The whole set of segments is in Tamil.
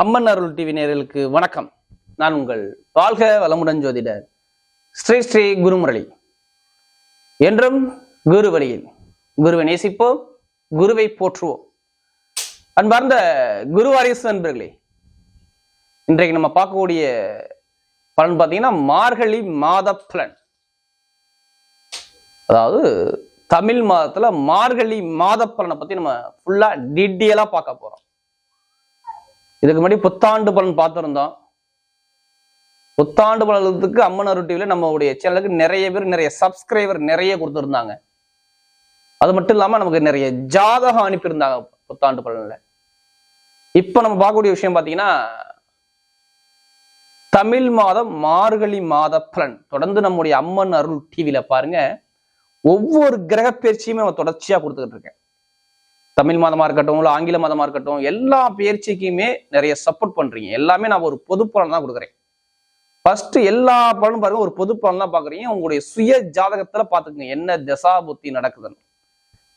அம்மன் அருள் டிவி நேர்களுக்கு வணக்கம். நான் உங்கள் வாழ்க வளமுடன் ஜோதிடர் ஸ்ரீ ஸ்ரீ குருமுரளி. என்றும் குரு வழியில் குருவை நேசிப்போம் குருவை போற்றுவோம். அன்பார்ந்த குரு வாரிசு நண்பர்களே இன்றைக்கு நம்ம பார்க்கக்கூடிய பலன் பார்த்தீங்கன்னா மார்கழி மாத பலன். அதாவது தமிழ் மாதத்துல மார்கழி மாத பலனை பத்தி நம்ம ஃபுல்லா டீட்டெயிலா பார்க்க போறோம். இதுக்கு முன்னாடி புத்தாண்டு பலன் பார்த்துருந்தோம். புத்தாண்டு பலனத்துக்கு அம்மன் அருள் டிவில நம்மளுடைய சேனலுக்கு நிறைய பேர் நிறைய சப்ஸ்கிரைபர் நிறைய கொடுத்துருந்தாங்க. அது மட்டும் இல்லாம நமக்கு நிறைய ஜாதகம் அனுப்பியிருந்தாங்க புத்தாண்டு பலனில். இப்ப நம்ம பார்க்கக்கூடிய விஷயம் பாத்தீங்கன்னா தமிழ் மாதம் மார்கழி மாத பலன். தொடர்ந்து நம்முடைய அம்மன் அருள் டிவில பாருங்க ஒவ்வொரு கிரக பயிற்சியுமே நம்ம தொடர்ச்சியா கொடுத்துக்கிட்டு இருக்கேன். தமிழ் மதமாக இருக்கட்டும் இல்லை ஆங்கில மதமாக இருக்கட்டும் எல்லா பயிற்சிக்குமே நிறைய சப்போர்ட் பண்றீங்க. எல்லாமே நான் ஒரு பொது பலன் தான் கொடுக்குறேன். ஃபர்ஸ்ட் எல்லா பலனும் பாருங்க ஒரு பொது பலன் தான் பாக்குறீங்க உங்களுடைய சுய ஜாதகத்தில் பாத்துக்கங்க என்ன தசா புத்தி நடக்குதுன்னு.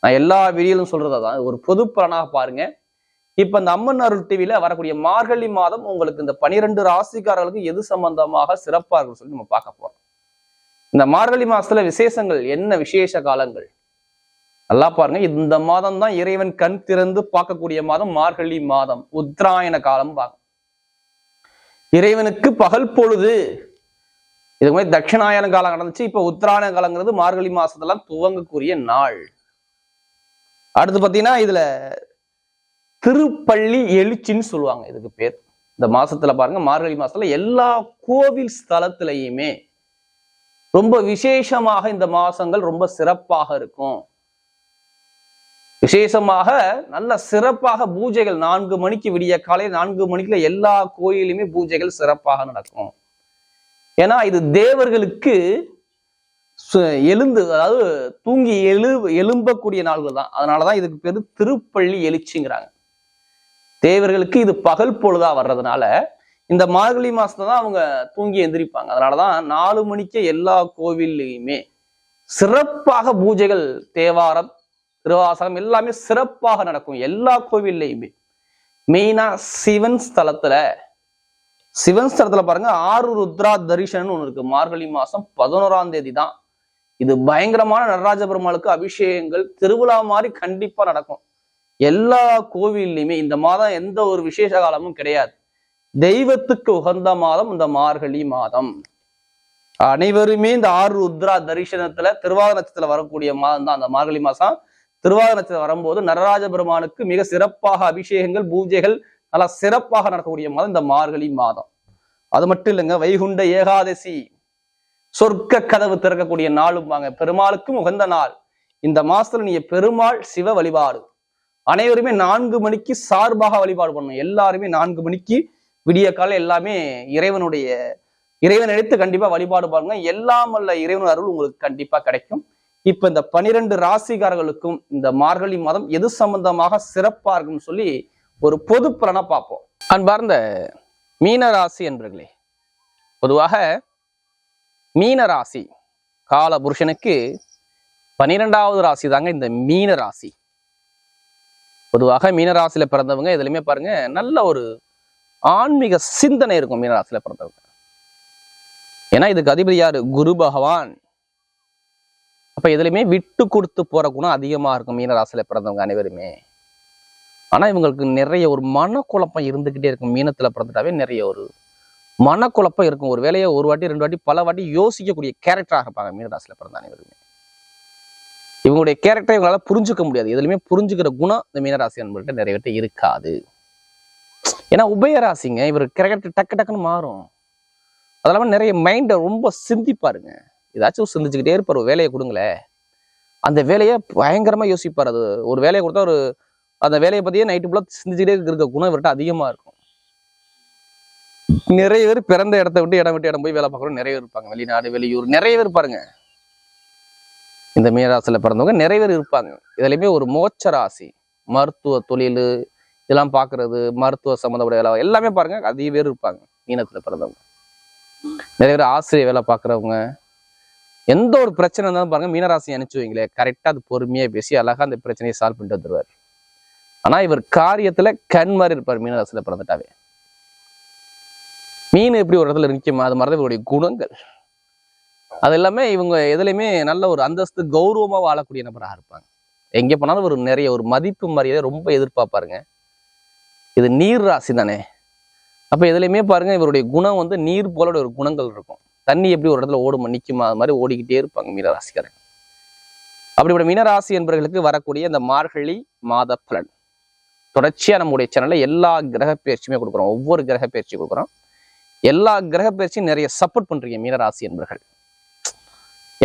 நான் எல்லா வீடியோலும் சொல்றது தான் ஒரு பொது பலனாக பாருங்க. இப்போ இந்த அம்மன் அருள் டிவியில் வரக்கூடிய மார்கழி மாதம் உங்களுக்கு இந்த பனிரெண்டு ராசிக்காரர்களுக்கு எது சம்பந்தமாக சிறப்பாக இருக்குன்னு சொல்லி நம்ம பார்க்க போகிறோம் இந்த மார்கழி மாதத்தில் விசேஷங்கள் என்ன விசேஷ காலங்கள்? நல்லா பாருங்க. இந்த மாதம் தான் இறைவன் கண் திறந்து பார்க்கக்கூடிய மாதம் மார்கழி மாதம். உத்தராயண காலம் பார்க்க இறைவனுக்கு பகல் பொழுது இதுக்கு மாதிரி தட்சிணாயன காலம் நடந்துச்சு இப்ப உத்தராயண காலங்கிறது மார்கழி மாசத்தெல்லாம் துவங்கக்கூடிய நாள். அடுத்து பாத்தீங்கன்னா இதுல திருப்பள்ளி எழுச்சின்னு சொல்லுவாங்க. இதுக்கு பேர். இந்த மாசத்துல பாருங்க மார்கழி மாசத்துல எல்லா கோவில் ஸ்தலத்திலையுமே ரொம்ப விசேஷமாக இந்த மாசங்கள் ரொம்ப சிறப்பாக இருக்கும். விசேஷமாக நல்ல சிறப்பாக பூஜைகள் நான்கு மணிக்கு விடிய காலை நான்கு மணிக்குள்ள எல்லா கோயிலுமே பூஜைகள் சிறப்பாக நடக்கும். ஏன்னா இது தேவர்களுக்கு சு- எழுந்து அதாவது தூங்கி எழு எழும்பக்கூடிய நாள்கள் தான். அதனாலதான் இதுக்கு பேர் திருப்பள்ளி எழுச்சிங்கிறாங்க. தேவர்களுக்கு இது பகல் பொழுதா வர்றதுனால இந்த மார்கழி மாசத்துல தான் அவங்க தூங்கி எந்திரிப்பாங்க. அதனாலதான் நாலு மணிக்கே எல்லா கோவில்லையுமே சிறப்பாக பூஜைகள் தேவாரம் திருவாசகம் எல்லாமே சிறப்பாக நடக்கும் எல்லா கோவில்லையுமே. மெயினா சிவன் ஸ்தலத்துல சிவன் ஸ்தலத்துல பாருங்க ஆறு ருத்ரா தரிசனம் ஒண்ணு இருக்கு. மார்கழி மாசம் பதினோராம் தேதி தான் இது பயங்கரமான நடராஜ பெருமாளுக்கு அபிஷேகங்கள் திருவிழா மாதிரி கண்டிப்பா நடக்கும். எல்லா கோவில்லையுமே இந்த மாதம் எந்த ஒரு விசேஷ காலமும் கிடையாது. தெய்வத்துக்கு உகந்த மாதம் இந்த மார்கழி மாதம். அனைவருமே இந்த ஆறு ருத்ரா தரிசனத்துல திருவாத நட்சத்திரத்துல வரக்கூடிய மாதம் தான் அந்த மார்கழி மாசம் திருவாத நட்சத்திரம் வரும்போது நடராஜ பெருமானுக்கு மிக சிறப்பாக அபிஷேகங்கள் பூஜைகள் நல்லா சிறப்பாக நடக்கக்கூடிய மாதம் இந்த மார்கழி மாதம். அது மட்டும் இல்லைங்க வைகுண்ட ஏகாதசி. சொர்க்க கதவு திறக்கக்கூடிய நாளும் வாங்க பெருமாளுக்கும் உகந்த நாள். இந்த மாசத்துல நீங்க பெருமாள் சிவ வழிபாடு. அனைவருமே நான்கு மணிக்கு சார்பாக வழிபாடு பண்ணணும். எல்லாருமே நான்கு மணிக்கு விடிய காலை எல்லாமே இறைவனுடைய இறைவன் எடுத்து கண்டிப்பா வழிபாடு பாருங்க. எல்லாம் அல்ல இறைவன் அருள் உங்களுக்கு கண்டிப்பா கிடைக்கும். இப்ப இந்த பனிரெண்டு ராசிகாரர்களுக்கும் இந்த மார்கழி மாதம் எது சம்பந்தமாக சிறப்பா இருக்கும்னு சொல்லி ஒரு பொது பலனை பார்ப்போம். அன்பார்ந்த மீன ராசி என்பர்களே பொதுவாக மீன ராசி கால புருஷனுக்கு பனிரெண்டாவது ராசி தாங்க இந்த மீன ராசி. பொதுவாக மீன ராசியில பிறந்தவங்க எதுலையுமே பாருங்க நல்ல ஒரு ஆன்மீக சிந்தனை இருக்கும் மீன ராசியில பிறந்தவங்க. ஏன்னா இதுக்கு அதிபதி யாரு? குரு பகவான். அப்போ எதுலையுமே விட்டு கொடுத்து போற குணம் அதிகமா இருக்கும். மீனராசியில் பிறந்தவங்க அனைவருமே. ஆனா இவங்களுக்கு நிறைய ஒரு மனக்குழப்பம் இருந்துக்கிட்டே இருக்கும். மீனத்துல பிறந்துட்டாவே நிறைய ஒரு மனக்குழப்பம் இருக்கும். ஒரு வேலையை ஒரு வாட்டி ரெண்டு வாட்டி பல வாட்டி யோசிக்கக்கூடிய கேரக்டராக இருப்பாங்க மீனராசியில பிறந்த அனைவருமே. இவங்களுடைய கேரக்டரை இவங்களால புரிஞ்சுக்க முடியாது. எதுலையுமே புரிஞ்சுக்கிற குணம் இந்த மீனராசி அன்பர்கிட்ட நிறைய பேர்ட்ட இருக்காது. ஏன்னா உபயராசிங்க இவர் கேரக்டர் டக்கு டக்குன்னு மாறும். அது இல்லாம நிறைய மைண்டை ரொம்ப சிந்திப்பாருங்க. ஏதாச்சும் சிந்திச்சுக்கிட்டே இருப்பார் ஒரு வேலையை கொடுங்களேன் அந்த வேலையை பயங்கரமாக யோசிப்பார் அது. ஒரு வேலையை கொடுத்தா ஒரு அந்த வேலையை பற்றியே நைட்டு ஃபுல்லாக சிந்திச்சுக்கிட்டே இருக்க குணம் இவர்கிட்ட அதிகமாக இருக்கும். நிறைய பேர் பிறந்த இடத்த விட்டு இடம் விட்டு இடம் போய் வேலை பார்க்குறோம் நிறைய பேர் இருப்பாங்க. வெளிநாடு வெளியூர் நிறைய பேர் இருப்பாருங்க. இந்த மீனராசியில் பிறந்தவங்க நிறைய பேர் இருப்பாங்க. இதுலையுமே ஒரு மோட்ச ராசி. மருத்துவ தொழில் இதெல்லாம் பார்க்கறது மருத்துவ சம்மந்தப்பட்ட வேலை எல்லாமே பாருங்க அதிக பேர் இருப்பாங்க மீனத்தில் பிறந்தவங்க. நிறைய பேர் ஆசிரியர் வேலை பார்க்குறவங்க எந்த ஒரு பிரச்சனை இருந்தாலும் பாருங்க மீனராசி அனுப்பிச்சு வைங்களே கரெக்டாக அது பொறுமையாக பேசி அழகாக அந்த பிரச்சனையை சால்வ் பண்ணிட்டு வந்துருவார். ஆனா இவர் காரியத்துல கண் மாதிரி இருப்பார் மீனராசியில பிறந்துட்டாவே. மீன் எப்படி ஒரு இடத்துல நிற்குமா அது மாதிரி இவருடைய குணங்கள். அது எல்லாமே இவங்க எதுலையுமே நல்ல ஒரு அந்தஸ்து கௌரவமா வாழக்கூடிய நபராக இருப்பாங்க. எங்கே போனாலும் ஒரு நிறைய ஒரு மதிப்பு மரியாதை ரொம்ப எதிர்பார்ப்பாருங்க. இது நீர் ராசி தானே அப்போ எதுலையுமே பாருங்க இவருடைய குணம் வந்து நீர் போல ஒரு குணங்கள் இருக்கும். தண்ணி எப்படி ஒரு இடத்துல ஓடுமா நிற்குமா அது மாதிரி ஓடிக்கிட்டே இருப்பாங்க மீனராசிக்காரங்க அப்படிப்பட்ட மீனராசி என்பவர்களுக்கு வரக்கூடிய இந்த மார்கழி மாத பலன். தொடர்ச்சியாக நம்முடைய சேனலில் எல்லா கிரக பயிற்சியுமே கொடுக்குறோம். ஒவ்வொரு கிரக பயிற்சி கொடுக்குறோம். எல்லா கிரக பயிற்சியும் நிறைய சப்போர்ட் பண்ணுறீங்க மீனராசி என்பர்கள்.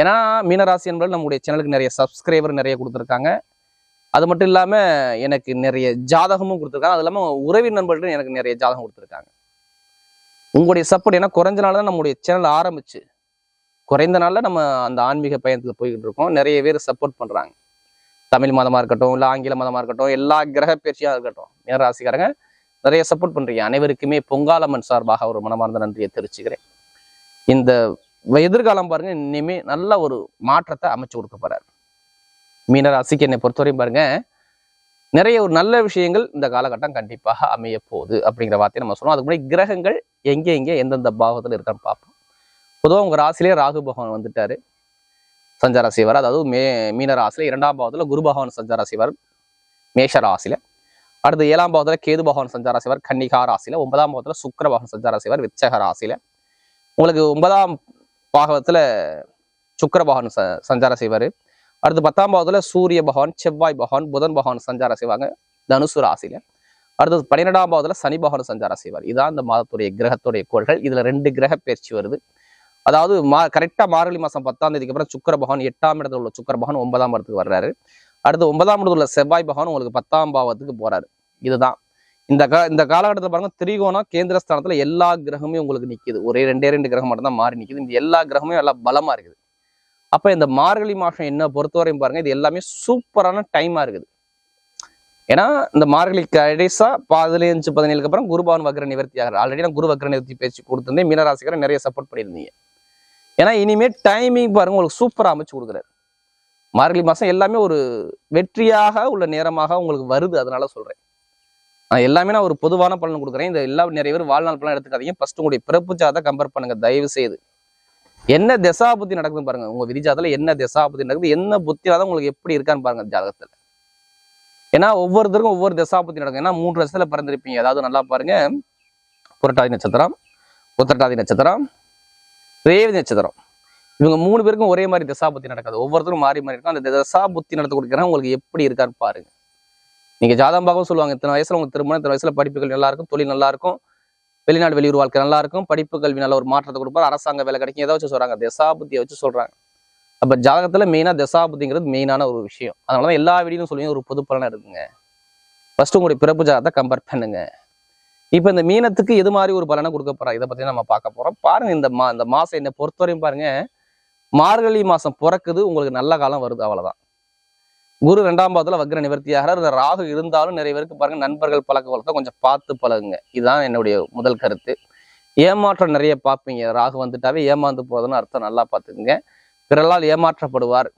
ஏன்னா மீனராசி என்பவர்கள் நம்முடைய சேனலுக்கு நிறைய சப்ஸ்கிரைபர் நிறைய கொடுத்துருக்காங்க. அது மட்டும் இல்லாமல் எனக்கு நிறைய ஜாதகமும் கொடுத்துருக்காங்க. அது இல்லாமல் உறவின் நண்பர்களும் எனக்கு நிறைய ஜாதகம் கொடுத்துருக்காங்க. உங்களுடைய சப்போர்ட் ஏன்னா குறைஞ்ச நாள் தான் நம்முடைய சேனல் ஆரம்பிச்சு. குறைந்த நாளில் நம்ம அந்த ஆன்மீக பயணத்தில் போய்கிட்டு இருக்கோம். நிறைய பேர் சப்போர்ட் பண்ணுறாங்க தமிழ் மதமாக இருக்கட்டும் இல்லை ஆங்கில மதமாக இருக்கட்டும் எல்லா கிரக பயிற்சியாக இருக்கட்டும் மீனராசிக்காரங்க நிறைய சப்போர்ட் பண்ணுறீங்க அனைவருக்குமே பொங்காலம்மன் சார்பாக ஒரு மனமார்ந்த நன்றியை தெரிவிச்சுக்கிறேன். இந்த எதிர்காலம் பாருங்க இனிமே நல்ல ஒரு மாற்றத்தை அமைச்சு கொடுக்க போறாரு. மீனராசிக்கு என்னை பொறுத்தவரையும் பாருங்க நிறைய ஒரு நல்ல விஷயங்கள் இந்த காலகட்டம் கண்டிப்பாக அமைய போகுது அப்படிங்கிற வார்த்தையை நம்ம சொல்லுவோம் அதுக்கு முன்னாடி கிரகங்கள் எங்கே எங்கே எந்தெந்த பாகத்தில் இருக்கான்னு பார்ப்போம். பொதுவாக உங்க ராசிலேயே ராகு பகவான் வந்துட்டாரு. சஞ்சார செய்வார். அதாவது மே மீன ராசியில் இரண்டாம் பாவத்தில் குரு பகவான் சஞ்சார செய்வார். மேஷ ராசியில். அடுத்து ஏழாம் பாவத்தில் கேது பகவான் சஞ்சார செய்வார். கன்னிகா ராசியில். ஒன்பதாம் பாவத்தில் சுக்கர பகவான் சஞ்சார செய்வார். விச்சக ராசியில். உங்களுக்கு ஒன்பதாம் பாகத்தில் சுக்கர பகவான் ச சஞ்சார செய்வார். அடுத்து பத்தாம் பாவத்துல சூரிய பகவான் செவ்வாய் பகவான் புதன் பகவான் சஞ்சாரம் செய்வாங்க. தனுசு ராசியில. அடுத்தது பன்னிரெண்டாம் பாவத்துல சனி பகவான் சஞ்சாரம் செய்வார். இதான் இந்த மாதத்துடைய கிரகத்துடைய கோள்கள். இதுல ரெண்டு கிரக பயிற்சி வருது. அதாவது மா கரெக்டா மார்கழி மாசம் பத்தாம் தேதிக்கு அப்புறம் சுக்கர பகவான் எட்டாம் இடத்துல உள்ள சுக்கர பகவான் ஒன்பதாம் இடத்துக்கு வர்றாரு. அடுத்து ஒன்பதாம் இடத்துல உள்ள செவ்வாய் பகவான் உங்களுக்கு பத்தாம் பாவத்துக்கு போறாரு. இதுதான். இந்த கா இந்த காலகட்டத்தில் பாருங்க திரிகோணம் கேந்திர ஸ்தானத்துல எல்லா கிரகமும் உங்களுக்கு நிக்குது. ஒரே ரெண்டே ரெண்டு கிரகம் மட்டும் தான் மாறி நிக்குது. இந்த எல்லா கிரகமும் நல்லா பலமா இருக்குது. அப்போ இந்த மார்கழி மாதம் என்ன பொறுத்தவரையும் பாருங்க இது எல்லாமே சூப்பரான டைமாக இருக்குது. ஏன்னா இந்த மார்கழி கடைசா பதினஞ்சு பதினேழுக்கு அப்புறம் குருபவன் வக்ர நிவர்த்தி ஆகிறார். ஆல்ரெடி நான் குரு வக்ர நிவர்த்தி பேச்சு கொடுத்துருந்தேன். மீனராசிக்காரன் நிறைய சப்போர்ட் பண்ணியிருந்தீங்க. ஏன்னா இனிமேல் டைமிங் பாருங்க உங்களுக்கு சூப்பராக அமைச்சு கொடுக்குறாரு. மார்கழி மாதம் எல்லாமே ஒரு வெற்றியாக உள்ள நேரமாக உங்களுக்கு வருது அதனால சொல்கிறேன் நான் எல்லாமே நான் ஒரு பொதுவான பலன் கொடுக்குறேன். இந்த எல்லா நிறைய பேர் வாழ்நாள் பலன் எடுத்துக்காதீங்க. ஃபர்ஸ்ட் உங்களுடைய பிறப்பு ஜாதை கம்பேர் பண்ணுங்க. தயவு செய்து என்ன திசா புத்தி நடக்குதுன்னு பாருங்க. உங்க விதிஜாதத்துல என்ன திசா புத்தி நடக்குது என்ன புத்தியாதான் உங்களுக்கு எப்படி இருக்கான்னு பாருங்க ஜாதகத்துல. ஏன்னா ஒவ்வொருத்தருக்கும் ஒவ்வொரு திசா புத்தி நடக்கும். ஏன்னா மூன்று வருஷத்துல பிறந்திருப்பீங்க. அதாவது நல்லா பாருங்க. புரட்டாதி நட்சத்திரம் உத்திரட்டாதி நட்சத்திரம் ரேவதி நட்சத்திரம். இவங்க மூணு பேருக்கும் ஒரே மாதிரி திசா புத்தி நடக்காது. ஒவ்வொருத்தரும் மாறி மாறி இருக்கும். அந்த திசா புத்தி நடத்த கொடுக்குறேன் உங்களுக்கு எப்படி இருக்கான்னு பாருங்க. நீங்க ஜாதகம் பார்க்கவும் சொல்லுவாங்க இத்தனை வயசுல உங்களுக்கு திருமணம் இத்தனை வயசுல படிப்புகள் நல்லா இருக்கும் தொழில் நல்லா இருக்கும். வெளிநாடு வெளியூர் வாழ்க்கை நல்லா இருக்கும் படிப்பு கல்வி நல்ல ஒரு மாற்றத்தை கொடுப்பார். அரசாங்க வேலை கிடைக்கும். ஏதோ வச்சு சொல்றாங்க. தசாபுத்தியை வச்சு சொல்றாங்க. அப்ப ஜாதகத்துல மெயினா தசாபுத்திங்கிறது மெயினான ஒரு விஷயம். அதனாலதான் எல்லா வீடியும் சொல்லியும் ஒரு பொது பலனை இருக்குங்க ஃபர்ஸ்ட் உங்களுடைய பிறப்பு ஜாதகத்தை கம்பேர் பண்ணுங்க. இப்ப இந்த மீனத்துக்கு எது மாதிரி ஒரு பலனை கொடுக்க போறாங்க? இதை பத்தி நம்ம பார்க்க போறோம். பாருங்க இந்த மா இந்த மாசம் என்னை பொறுத்தவரையும் பாருங்க. மார்கழி மாசம் பிறக்குது. உங்களுக்கு நல்ல காலம் வருது. அவ்வளவுதான். குரு ரெண்டாம் பாதத்தில் வக்ர நிவர்த்தியாகிறார். இந்த ராகு இருந்தாலும் நிறைய பேருக்கு பாருங்க நண்பர்கள் பழக்க வழக்கம் கொஞ்சம் பார்த்து பழகுங்க. இதுதான் என்னுடைய முதல் கருத்து. ஏமாற்றம் நிறைய பார்ப்பீங்க. ராகு வந்துட்டாவே ஏமாந்து போகுதுன்னு அர்த்தம் நல்லா பார்த்துக்குங்க. பிறலால் ஏமாற்றப்படுவார்.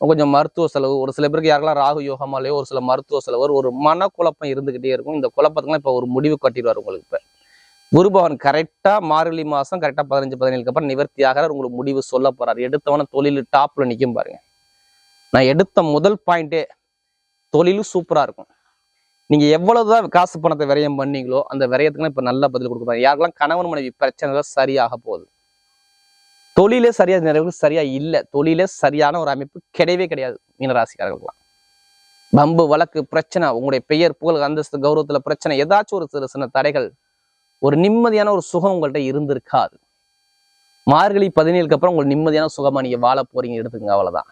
கொஞ்சம் மருத்துவ செலவு ஒரு சில பேருக்கு யாரெல்லாம் ராகு யோகமாலேயோ ஒரு சில மருத்துவ செலவு ஒரு மனக்குழப்பம் இருந்துக்கிட்டே இருக்கும். இந்த குழப்பத்துக்குலாம் இப்போ ஒரு முடிவு கட்டிடுவார் உங்களுக்கு இப்போ. குரு பவன் கரெக்டா மார்கழி மாதம் கரெக்டா பதினஞ்சு பதினேழுக்கு அப்புறம் நிவர்த்தி ஆகிறார் உங்களுக்கு முடிவு சொல்ல போறாரு. எடுத்தவன தொழில் டாப்ல நிற்கும் பாருங்க. நான் எடுத்த முதல் பாயிண்ட்டே தொழிலும் சூப்பரா இருக்கும். நீங்க எவ்வளவுதான் காசு பணத்தை விரயம் பண்ணீங்களோ அந்த விரயத்துக்குலாம் இப்ப நல்ல பதில் கொடுக்குறாங்க யாருக்கெல்லாம் கணவன் மனைவி பிரச்சனைகள் சரியாக போகுது. தொழிலே சரியாக நிறைய சரியாக சரியா இல்லை. தொழிலே சரியான ஒரு அமைப்பு கிடையவே கிடையாது மீனராசிக்காரர்களுக்குலாம் பம்பு வழக்கு பிரச்சனை உங்களுடைய பெயர் புகழ் அந்தஸ்து கௌரவத்துல பிரச்சனை ஏதாச்சும் ஒரு சிறு சின்ன தடைகள் ஒரு நிம்மதியான ஒரு சுகம் உங்கள்கிட்ட இருந்திருக்காது. மார்கழி பதினேழுக்கு அப்புறம் உங்களுக்கு நிம்மதியான சுகமா நீங்க வாழ போறீங்க எடுத்துக்கங்க அவ்வளவுதான்.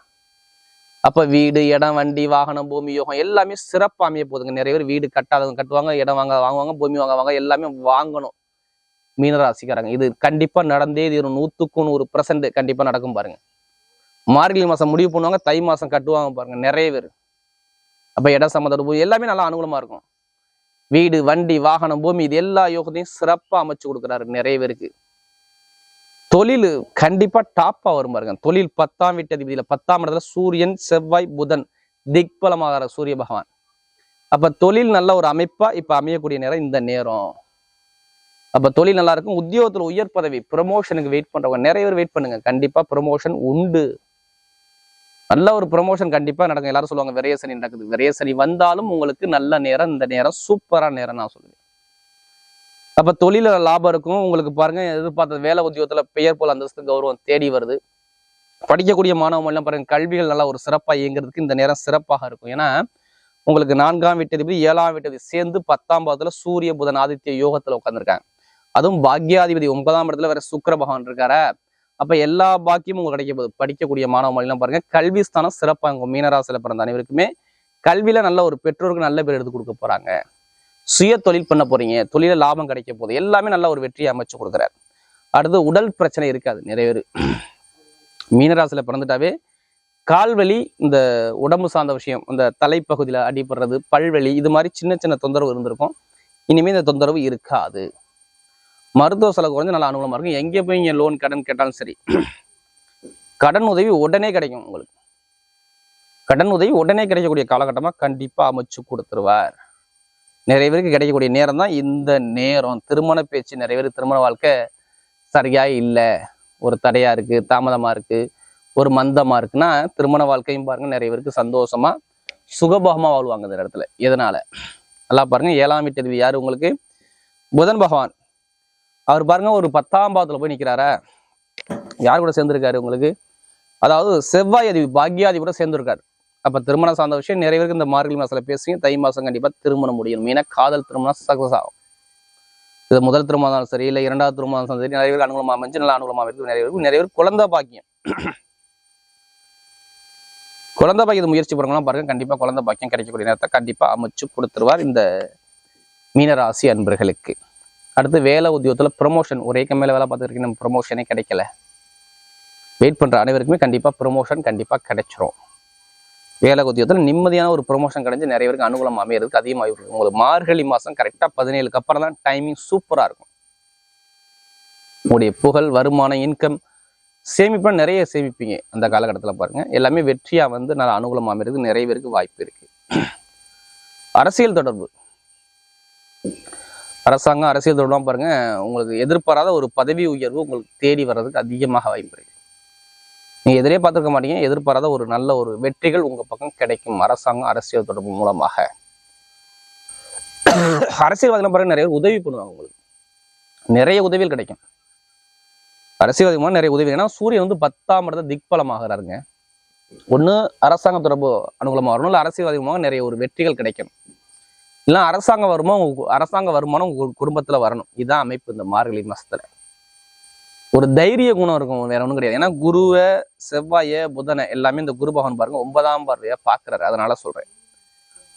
அப்போ வீடு இடம் வண்டி வாகனம் பூமி யோகம் எல்லாமே சிறப்பாக அமைய போகுதுங்க. நிறைய பேர் வீடு கட்டாதவங்க கட்டுவாங்க இடம் வாங்க வாங்குவாங்க பூமி வாங்குவாங்க எல்லாமே வாங்கணும். மீனராசிக்காரங்க இது கண்டிப்பாக நடந்தே தீரும். நூற்றுக்கும் நூறு பர்சன்ட் கண்டிப்பாக நடக்கும் பாருங்க. மார்கழி மாதம் முடிவு பண்ணுவாங்க தை மாதம் கட்டுவாங்க பாருங்க நிறைய பேர். அப்போ இடம் சம்மந்தப்பட்ட பூமி எல்லாமே நல்லா அனுகூலமாக இருக்கும். வீடு வண்டி வாகனம் பூமி இது எல்லா யோகத்தையும் சிறப்பாக அமைச்சு கொடுக்குறாரு நிறைய பேருக்கு. தொழில் கண்டிப்பா டாப்பா வரும் பாருங்க. தொழில் பத்தாம் வீட்டு அதிபதியில் பத்தாம் இடத்துல சூரியன் செவ்வாய் புதன் திக்பலமாகிற சூரிய பகவான். அப்போ தொழில் நல்ல ஒரு அமைப்பா இப்போ அமையக்கூடிய நேரம் இந்த நேரம். அப்போ தொழில் நல்லா இருக்கும். உத்தியோகத்தில் உயர் பதவி ப்ரமோஷனுக்கு வெயிட் பண்றவங்க நிறைய பேர் வெயிட் பண்ணுங்க. கண்டிப்பாக ப்ரமோஷன் உண்டு. நல்ல ஒரு ப்ரமோஷன் கண்டிப்பாக நடக்கும். எல்லாரும் சொல்லுவாங்க விரைய சனி நடக்குது. விரைய சனி வந்தாலும் உங்களுக்கு நல்ல நேரம். இந்த நேரம் சூப்பரான நேரம் நான் சொல்லுவேன். அப்போ தொழில லாபம் இருக்கும். உங்களுக்கு பாருங்க எதிர்பார்த்த வேலை உத்தியோகத்தில் பெயர் போல் அந்தஸ்து கௌரவம் தேடி வருது. படிக்கக்கூடிய மாணவர்கள் எல்லாம் பாருங்க கல்விகள் நல்லா ஒரு சிறப்பாக இயங்குறதுக்கு இந்த நேரம் சிறப்பாக இருக்கும். ஏன்னா உங்களுக்கு நான்காம் வீட்டதிபதி ஏழாம் வீட்டதிபதி சேர்ந்து பத்தாம் பாவத்துல சூரிய புதன் ஆதித்ய யோகத்துல உட்காந்துருக்காங்க அதுவும் பாக்யாதிபதி ஒன்பதாம் இடத்துல வேற சுக்கர பகவான் இருக்காரு? அப்ப எல்லா பாக்கியமும் உங்களுக்கு கிடைக்க போகுது. படிக்கக்கூடிய மாணவ எல்லாம் பாருங்க கல்வி ஸ்தானம் சிறப்பாக உங்க மீனராசியில பிறந்த அனைவருக்குமே கல்வியில நல்ல ஒரு பெற்றோருக்கு நல்ல பேர் எடுத்து கொடுக்க போறாங்க. சுய தொழில் பண்ண போறீங்க தொழில லாபம் கிடைக்க போகுது எல்லாமே நல்ல ஒரு வெற்றியை அமைச்சு கொடுக்குறாரு. அடுத்து உடல் பிரச்சனை இருக்காது நிறைய பேர். மீனராசியில பிறந்துட்டாவே கால்வலி இந்த உடம்பு சார்ந்த விஷயம் இந்த தலைப்பகுதியில் அடிபடுறது பல்வலி இது மாதிரி சின்ன சின்ன தொந்தரவு இருந்திருக்கும். இனிமேல் இந்த தொந்தரவு இருக்காது. மருத்துவ செலவு குறைஞ்சு நல்லா அனுகூலமாக இருக்கும். எங்கே போய் இங்கே லோன் கடன் கேட்டாலும் சரி. கடன் உதவி உடனே கிடைக்கும் உங்களுக்கு. கடன் உதவி உடனே கிடைக்கக்கூடிய காலகட்டமாக கண்டிப்பாக அமைச்சு கொடுத்துருவார். நிறைய பேருக்கு கிடைக்கக்கூடிய நேரம் தான் இந்த நேரம். திருமண பேச்சு நிறைய பேர் திருமண வாழ்க்கை சரியாக இல்லை. ஒரு தடையாக இருக்குது தாமதமாக இருக்குது ஒரு மந்தமாக இருக்குன்னா திருமண வாழ்க்கையும் பாருங்கள் நிறைய பேருக்கு சந்தோஷமாக சுகபோகமாக வாழ்வாங்க இந்த இடத்துல. எதனால்? நல்லா பாருங்க ஏழாம் வீட்டு யார் உங்களுக்கு? புதன் பகவான். அவர் பாருங்க ஒரு பத்தாம் பாவத்துல போய் நிற்கிறாரா யார் கூட சேர்ந்துருக்காரு உங்களுக்கு? அதாவது செவ்வாய் அதிபதி பாக்யாதி கூட சேர்ந்துருக்காரு. அப்ப திருமணம் சார்ந்த விஷயம் நிறைய பேருக்கு இந்த மார்கழி மாசத்துல பேசுவீங்க தை மாசம் கண்டிப்பா திருமணம் முடியும் ஏன்னா காதல் திருமணம் சக்சஸ் ஆகும் இது முதல் திருமணம் சரி இல்லை இரண்டாவது திருமணம் சரி நிறைய பேருக்கு அனுகூலமா அமைஞ்சு நல்ல அனுகூலமா இருக்கு நிறைய பேருக்கு நிறைய பேர் குழந்தை பாக்கியம். குழந்தை பாக்கியத்தை முயற்சி பண்ணுறவங்களாம் பாருங்க கண்டிப்பா குழந்தை பாக்கியம் கிடைக்கக்கூடிய நேரத்தை கண்டிப்பா அமைச்சு கொடுத்துருவார் இந்த மீனராசி அன்பர்களுக்கு. அடுத்து வேலை உத்தியோகத்துல ப்ரொமோஷன் ஒரே கம்மியில வேலை பார்த்துருக்கீங்க நம்ம ப்ரொமோஷனே கிடைக்கல. வெயிட் பண்ற அனைவருக்குமே கண்டிப்பா ப்ரொமோஷன் கண்டிப்பா கிடைச்சிரும். வேலை உத்தியோகத்தில் நிம்மதியான ஒரு ப்ரொமோஷன் கிடைச்சி நிறைய பேருக்கு அனுகூலம் அமையிறதுக்கு அதிகமாக இருக்கும் உங்களுக்கு மார்கழி மாதம் கரெக்டாக பதினேழுக்கு அப்புறம் தான் டைமிங் சூப்பராக இருக்கும். உங்களுடைய புகழ் வருமானம் இன்கம் சேமிப்பு நிறைய சேமிப்பீங்க அந்த காலகட்டத்தில் பாருங்க. எல்லாமே வெற்றியா வந்து நல்ல அனுகூலம் அமைறதுக்கு நிறைய பேருக்கு வாய்ப்பு இருக்கு. அரசியல் தொடர்பு. அரசாங்கம் அரசியல் தொடர்பாக பாருங்க உங்களுக்கு எதிர்பாராத ஒரு பதவி உயர்வு உங்களுக்கு தேடி வர்றதுக்கு அதிகமாக வாய்ப்பு இருக்குது நீ எதிரே பார்த்துருக்க மாட்டீங்க எதிர்பாராத ஒரு நல்ல ஒரு வெற்றிகள் உங்க பக்கம் கிடைக்கும். அரசாங்கம் அரசியல் தொடர்பு மூலமாக. அரசியல்வாதிகள் பாருங்க நிறைய உதவி பண்ணுவாங்க உங்களுக்கு. நிறைய உதவிகள் கிடைக்கும். அரசியல்வாதி மூலம் நிறைய உதவி. ஏன்னா சூரியன் வந்து பத்தாம் இடத்துல திக்பலமாகிறாருங்க ஒண்ணு அரசாங்க தொடர்பு அனுகூலமாக வரணும். இல்லை அரசியல்வாதி மூலமாக நிறைய ஒரு வெற்றிகள் கிடைக்கும். இல்லை அரசாங்க வருமானம் உங்க அரசாங்க வருமானம் உங்க குடும்பத்துல வரணும். இதுதான் அமைப்பு இந்த மார்கழி மாசத்துல. ஒரு தைரிய குணம் இருக்கும் வேற ஒன்றும் கிடையாது. ஏன்னா குருவை செவ்வாய புதனை எல்லாமே இந்த குரு பகவான் பாருங்க ஒன்பதாம் பார்வையை பார்க்குறாரு அதனால சொல்றேன்.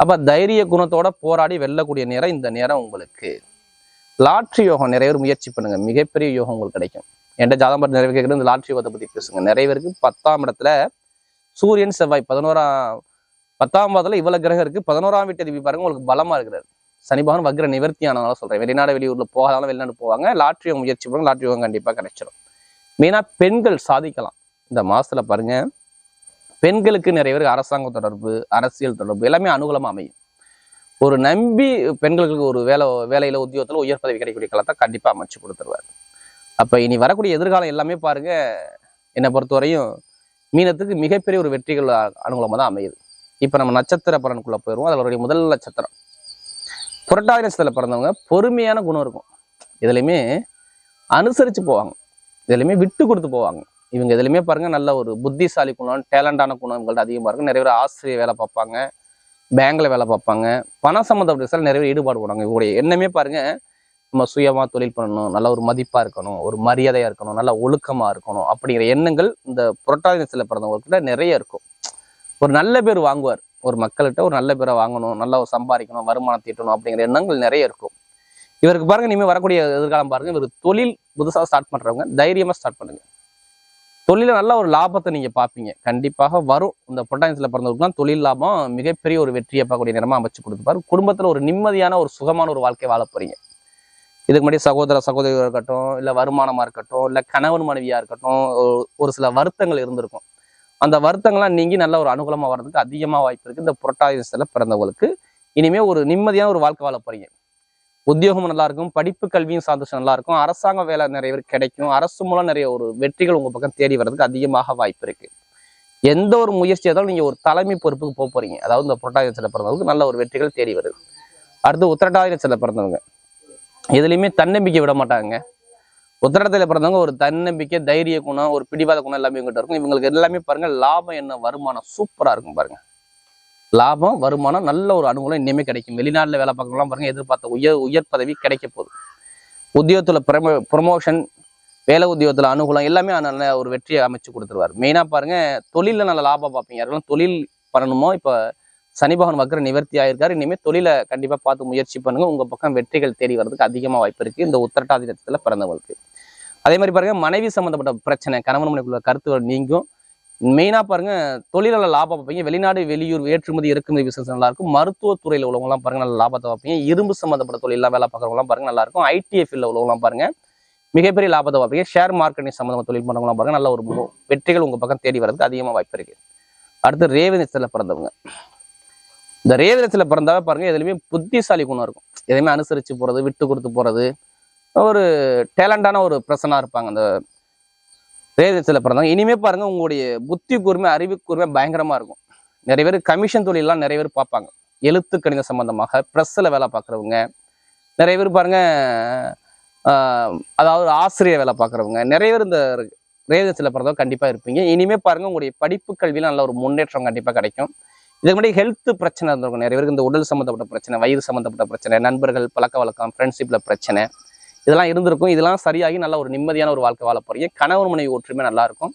அப்ப தைரிய குணத்தோட போராடி வெல்லக்கூடிய நேரம் இந்த நேரம் உங்களுக்கு. லாட்ரி யோகம் நிறைய பேர் முயற்சி பண்ணுங்க. மிகப்பெரிய யோகம் உங்களுக்கு கிடைக்கும். என்கிட்ட ஜாதகம் பார்த்து நிறைய பேர் கேட்குறது இந்த லாட்ரி யோகத்தை பற்றி பேசுங்க. நிறைய பேருக்கு பத்தாம் இடத்துல சூரியன் செவ்வாய் பதினோராம் பத்தாம் பாதத்தில் இவ்வளவு கிரகம் இருக்கு. பதினோராம் வீட்டு அதிபதி பாருங்க உங்களுக்கு பலமா இருக்கிறாரு. சனி பகவான் வக்ர நிவர்த்தி ஆனதால சொல்றேன். வெளிநாடு வெளியூர்ல போகாதாலும் வெளிநாடு போவாங்க. லாட்ரி முயற்சி பண்ணுங்க லாட்ரி யோகம் கண்டிப்பா கிடைச்சிடும் மெயினா பெண்கள் சாதிக்கலாம். இந்த மாசத்துல பாருங்க. பெண்களுக்கு நிறைய பேருக்கு அரசாங்க தொடர்பு அரசியல் தொடர்பு எல்லாமே அனுகூலமா அமையும். ஒரு நம்பி பெண்களுக்கு ஒரு வேலை வேலையில உத்தியோகத்தில் உயர் பதவி கிடைக்கக்கூடிய காலத்தை கண்டிப்பா அமைச்சு கொடுத்துருவாரு. அப்ப இனி வரக்கூடிய எதிர்காலம் எல்லாமே பாருங்க. என்னை பொறுத்தவரையும் மீனத்துக்கு மிகப்பெரிய ஒரு வெற்றிகள் அனுகூலமாக தான் அமையுது. இப்போ நம்ம நட்சத்திர பலனுக்குள்ளே போயிடுவோம் அதனுடைய முதல் நட்சத்திரம். புரட்டாதி நட்சத்திரத்தில் பிறந்தவங்க பொறுமையான குணம் இருக்கும். இதுலையுமே அனுசரித்து போவாங்க. இதுலையுமே விட்டு கொடுத்து போவாங்க. இவங்க இதுலையுமே பாருங்கள் நல்ல ஒரு புத்திசாலி குணம் டேலண்டான குணம் இவங்கள்ட்ட அதிகமாக இருக்கும் நிறைய பேர் ஆசிரியர் வேலை பார்ப்பாங்க பேங்கில் வேலை பார்ப்பாங்க பணம் சம்மந்தப்பட்ட விஷயம் நிறைய பேர் ஈடுபாடு போடுவாங்க. இவங்களுடைய எண்ணமே பாருங்கள் நம்ம சுயமாக தொழில் பண்ணணும் நல்ல ஒரு மதிப்பாக இருக்கணும் ஒரு மரியாதையாக இருக்கணும் நல்ல ஒழுக்கமாக இருக்கணும் அப்படிங்கிற எண்ணங்கள் இந்த புரட்டாதி பிறந்தவங்க கிட்ட நிறைய இருக்கும். ஒரு நல்ல பேர் வாங்குவார். ஒரு மக்கள்கிட்ட ஒரு நல்ல பேரை வாங்கணும் நல்லா ஒரு சம்பாதிக்கணும் வருமானம் தீட்டணும் அப்படிங்கிற எண்ணங்கள் நிறைய இருக்கும். இவருக்கு பாருங்க இனிமேல் வரக்கூடிய எதிர்காலம் பாருங்க. இவர் தொழில் புதுசாக ஸ்டார்ட் பண்றவங்க தைரியமா ஸ்டார்ட் பண்ணுங்க. தொழில நல்ல ஒரு லாபத்தை நீங்க பார்ப்பீங்க. கண்டிப்பாக வரும். இந்த பொட்டாயத்துல பிறந்தவர்கள் தொழில் லாபம் மிகப்பெரிய ஒரு வெற்றியை பார்க்கக்கூடிய நேரமா அமைச்சு கொடுத்துப்பாரு குடும்பத்தில் ஒரு நிம்மதியான ஒரு சுகமான ஒரு வாழ்க்கை வாழ போறீங்க. இதுக்கு முன்னாடி சகோதர சகோதரியாக இருக்கட்டும் இல்லை வருமானமாக இருக்கட்டும் இல்லை கணவன் மனைவியாக இருக்கட்டும் ஒரு சில வருத்தங்கள் இருந்திருக்கும். அந்த வருத்தங்கள்லாம் நீங்கி நல்ல ஒரு அனுகூலமாக வர்றதுக்கு அதிகமாக வாய்ப்பு இருக்குது இந்த புரட்டாதிசத்தில் பிறந்தவங்களுக்கு. இனிமேல் ஒரு நிம்மதியான ஒரு வாழ்க்கை வாழ போகிறீங்க உத்தியோகமும் நல்லா இருக்கும். படிப்பு கல்வியும் சந்தோஷம் நல்லா இருக்கும். அரசாங்க வேலை நிறைய பேர் கிடைக்கும். அரசு மூலம் நிறைய ஒரு வெற்றிகள் உங்கள் பக்கம் தேடி வர்றதுக்கு அதிகமாக வாய்ப்பு இருக்கு. எந்த ஒரு முயற்சி இருந்தாலும் நீங்கள் ஒரு தலைமை பொறுப்புக்கு போக போறீங்க. அதாவது இந்த புரட்டாதி பிறந்தவங்களுக்கு நல்ல ஒரு வெற்றிகள் தேடி வருது. அடுத்து உத்திரட்டாதி பிறந்தவங்க. எதுலேயுமே தன்னம்பிக்கை விட மாட்டாங்க. உத்தரத்தில் பிறந்தவங்க ஒரு தன்னம்பிக்கை தைரிய குணம் ஒரு பிடிவாத குணம் எல்லாமே இவங்ககிட்ட இருக்கும். இவங்களுக்கு எல்லாமே பாருங்க லாபம் என்ன வருமானம் சூப்பரா இருக்கும் பாருங்க. லாபம் வருமானம் நல்ல ஒரு அனுகூலம் இனிமே கிடைக்கும். வெளிநாட்டில் வேலை பார்க்கலாம் பாருங்க எதிர்பார்த்த உயர் உயர் பதவி கிடைக்க போகுது. உத்தியோகத்தில் ப்ரமோ ப்ரொமோஷன் வேலை உத்தியோகத்தில் அனுகூலம் எல்லாமே நல்ல ஒரு வெற்றியை அமைச்சு கொடுத்துருவார். மெயினாக பாருங்க தொழிலில் நல்ல லாபம் பார்ப்பீங்க. யாரெல்லாம் தொழில் பண்ணணுமோ இப்போ சனி பகவான் வக்கர நிவர்த்தி ஆயிருக்காரு. இனிமேல் தொழிலை கண்டிப்பா பார்த்து முயற்சி பண்ணுங்க. உங்க பக்கம் வெற்றிகள் தேடி வர்றதுக்கு அதிகமாக வாய்ப்பு இருக்கு. இந்த உத்திரட்டாதி பிறந்தவங்களுக்கு. அதே மாதிரி பாருங்க மனைவி சம்மந்தப்பட்ட பிரச்சனை கணவன் மனைவிக்குள்ள கருத்துகள் நீங்கும். மெயினா பாருங்க தொழிலாள லாபம் பார்ப்பீங்க. வெளிநாடு வெளியூர் ஏற்றுமதி இறக்குமதி பிசினஸ் நல்லாயிருக்கும் மருத்துவத்துறையில் உள்ளவங்களாம் பாருங்கள் பாருங்க நல்ல லாபத்தை பார்ப்பீங்க. இரும்பு சம்பந்தப்பட்ட தொழிலாம் வேலை பார்க்குறவங்களாம் பாருங்க நல்லா இருக்கும். ஐடிஎஃப்ல உள்ளவங்களாம் பாருங்க மிகப்பெரிய லாபத்தை பார்ப்பீங்க. ஷேர் மார்க்கெட்டிங் சம்மந்தமாக தொழில் பண்ணுறவங்களாம் பாருங்கள் நல்ல ஒரு வெற்றிகள் உங்க பக்கம் தேடி வர்றதுக்கு அதிகமாக வாய்ப்பு இருக்கு. அடுத்து ரேவதிசத்துல பிறந்தவங்க. இந்த ரேவதிசத்துல பிறந்தாவே பாருங்கள் எதுலையுமே புத்திசாலி குணம் இருக்கும். எதையுமே அனுசரித்து போகிறது விட்டு கொடுத்து போகிறது ஒரு டேலண்டான ஒரு பிரசனாக இருப்பாங்க அந்த ரேவதிசத்துல பிறந்தாங்க இனிமே பாருங்கள் உங்களுடைய புத்தி கூர்மை அறிவு கூர்மை பயங்கரமாக இருக்கும். நிறைய பேர் கமிஷன் தொழிலெலாம் நிறைய பேர் பார்ப்பாங்க. எழுத்து கணித சம்பந்தமாக ப்ரெஸ்ஸில் வேலை பார்க்குறவங்க. நிறைய பேர் பாருங்கள் அதாவது ஆசிரியர் வேலை பார்க்குறவங்க. நிறைய பேர் இந்த ரேதத்தில் பிறந்தவங்க கண்டிப்பாக இருப்பீங்க. இனிமே பாருங்கள் உங்களுடைய படிப்பு கல்வியில் நல்ல ஒரு முன்னேற்றம் கண்டிப்பாக கிடைக்கும். இதுக்கு முன்னாடி ஹெல்த் பிரச்சனை இருந்திருக்கும். நிறைய பேருக்கு இந்த உடல் சம்மந்தப்பட்ட பிரச்சனை வயிறு சம்மந்தப்பட்ட பிரச்சனை நண்பர்கள் பழக்க வழக்கம் ஃப்ரெண்ட்ஷிப்பில் பிரச்சனை இதெல்லாம் இருந்திருக்கும். இதெல்லாம் சரியாகி நல்ல ஒரு நிம்மதியான ஒரு வாழ்க்கை வாழ போறீங்க. கணவன் மனைவி ஒற்றுமை நல்லா இருக்கும்.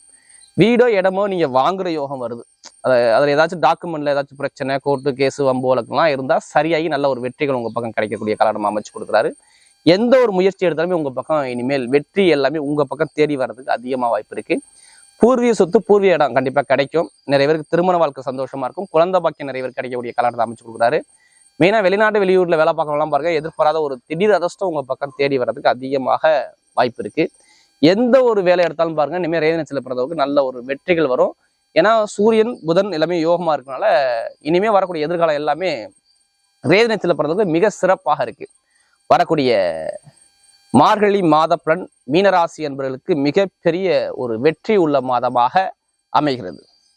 வீடோ இடமோ நீங்க வாங்குற யோகம் வருது. அதை அதில் ஏதாச்சும் டாக்குமெண்ட்ல ஏதாச்சும் பிரச்சனை கோர்ட்டு கேஸு வம்பு வழக்கெல்லாம் இருந்தால் சரியாகி நல்ல ஒரு வெற்றிகள் உங்க பக்கம் கிடைக்கக்கூடிய காலம் அமைச்சு கொடுக்குறாரு. எந்த ஒரு முயற்சி எடுத்தாலுமே உங்க பக்கம் இனிமேல் வெற்றி எல்லாமே உங்க பக்கம் தேடி வர்றதுக்கு அதிகமாக வாய்ப்பு இருக்கு. பூர்வீக சொத்து பூர்வீக இடம் கண்டிப்பாக கிடைக்கும். நிறைய பேருக்கு திருமண வாழ்க்கை சந்தோஷமா இருக்கும். குழந்தை பாக்கியம் நிறைய பேர் கிடைக்கக்கூடிய காலத்தை அமைச்சு கொடுக்குறாரு. மெயினாக வெளிநாட்டு வெளியூரில் வேலை பார்க்கலாம் பாருங்க எதிர்பாராத ஒரு திடீர் அதிர்ஷ்டம் உங்கள் பக்கம் தேடி வர்றதுக்கு அதிகமாக வாய்ப்பு இருக்கு. எந்த ஒரு வேலை எடுத்தாலும் பாருங்க இனிமேல் ரேதனத்தில் பிறந்தவருக்கு நல்ல ஒரு வெற்றிகள் வரும். ஏன்னா சூரியன் புதன் எல்லாமே யோகமா இருக்கனால இனிமேல் வரக்கூடிய எதிர்காலம் எல்லாமே ரேதனத்தில் பிறந்தவருக்கு மிக சிறப்பாக இருக்கு. வரக்கூடிய மார்கழி மாதப்பலன் மீனராசி என்பவர்களுக்கு மிகப்பெரிய ஒரு வெற்றி உள்ள மாதமாக அமைகிறது.